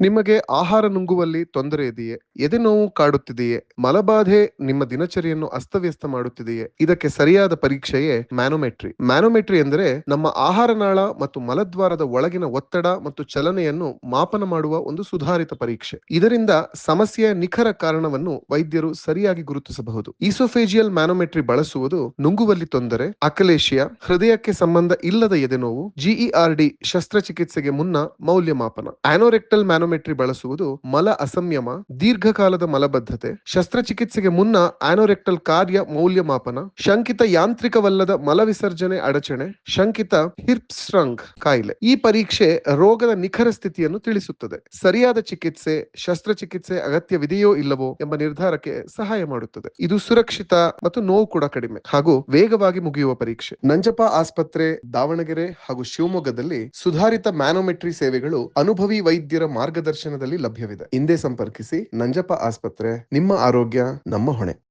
ನಿಮಗೆ ಆಹಾರ ನುಂಗುವಲ್ಲಿ ತೊಂದರೆ ಇದೆಯೇ? ಎದೆ ನೋವು ಕಾಡುತ್ತಿದೆಯೇ? ಮಲಬಾಧೆ ನಿಮ್ಮ ದಿನಚರಿಯನ್ನು ಅಸ್ತವ್ಯಸ್ತ ಮಾಡುತ್ತಿದೆಯೇ? ಇದಕ್ಕೆ ಸರಿಯಾದ ಪರೀಕ್ಷೆಯೇ ಮ್ಯಾನೋಮೆಟ್ರಿ. ಮ್ಯಾನೋಮೆಟ್ರಿ ಎಂದರೆ ನಮ್ಮ ಆಹಾರ ನಾಳ ಮತ್ತು ಮಲದ್ವಾರದ ಒಳಗಿನ ಒತ್ತಡ ಮತ್ತು ಚಲನೆಯನ್ನು ಮಾಪನ ಮಾಡುವ ಒಂದು ಸುಧಾರಿತ ಪರೀಕ್ಷೆ. ಇದರಿಂದ ಸಮಸ್ಯೆಯ ನಿಖರ ಕಾರಣವನ್ನು ವೈದ್ಯರು ಸರಿಯಾಗಿ ಗುರುತಿಸಬಹುದು. ಈಸೋಫೇಜಿಯಲ್ ಮ್ಯಾನೋಮೆಟ್ರಿ ಬಳಸುವುದು ನುಂಗುವಲ್ಲಿ ತೊಂದರೆ, ಅಕಲೇಶಿಯಾ, ಹೃದಯಕ್ಕೆ ಸಂಬಂಧ ಇಲ್ಲದ ಎದೆ ನೋವು ಜಿಇಆರ್ಡಿ ಶಸ್ತ್ರಚಿಕಿತ್ಸೆಗೆ ಮುನ್ನ ಮೌಲ್ಯಮಾಪನ. ಆನೋರೆಕ್ಟಲ್ ಮ್ಯಾನೋಮೆಟ್ರಿ ಬಳಸುವುದು ಮಲ ಅಸಂಯಮ, ದೀರ್ಘಕಾಲದ ಮಲಬದ್ಧತೆ, ಶಸ್ತ್ರಚಿಕಿತ್ಸೆಗೆ ಮುನ್ನ ಆನೋರೆಕ್ಟಲ್ ಕಾರ್ಯ ಮೌಲ್ಯಮಾಪನ, ಶಂಕಿತ ಯಾಂತ್ರಿಕವಲ್ಲದ ಮಲ ವಿಸರ್ಜನೆ ಅಡಚಣೆ, ಶಂಕಿತ ಹಿರ್ಪ್ಸ್ಟ್ರಂಗ್ ಕಾಯಿಲೆ. ಈ ಪರೀಕ್ಷೆ ರೋಗದ ನಿಖರ ಸ್ಥಿತಿಯನ್ನು ತಿಳಿಸುತ್ತದೆ. ಸರಿಯಾದ ಚಿಕಿತ್ಸೆ, ಶಸ್ತ್ರಚಿಕಿತ್ಸೆ ಅಗತ್ಯವಿದೆಯೋ ಇಲ್ಲವೋ ಎಂಬ ನಿರ್ಧಾರಕ್ಕೆ ಸಹಾಯ ಮಾಡುತ್ತದೆ. ಇದು ಸುರಕ್ಷಿತ ಮತ್ತು ನೋವು ಕೂಡ ಕಡಿಮೆ. ಹಾಗೂ ವೇಗವಾಗಿ ಮುಗಿಯುವ ಪರೀಕ್ಷೆ. ನಂಜಪ್ಪ ಆಸ್ಪತ್ರೆ ದಾವಣಗೆರೆ ಹಾಗೂ ಶಿವಮೊಗ್ಗದಲ್ಲಿ ಸುಧಾರಿತ ಮ್ಯಾನೋಮೆಟ್ರಿ ಸೇವೆಗಳು ಅನುಭವಿ ವೈದ್ಯರ ಮಾರ್ಗದರ್ಶನದಲ್ಲಿ ಲಭ್ಯವಿದೆ. ಹಿಂದೆ ಸಂಪರ್ಕಿಸಿ ನಂಜಪ್ಪ ಆಸ್ಪತ್ರೆ ನಿಮ್ಮ ಆರೋಗ್ಯ ನಮ್ಮ ಹೊಣೆ.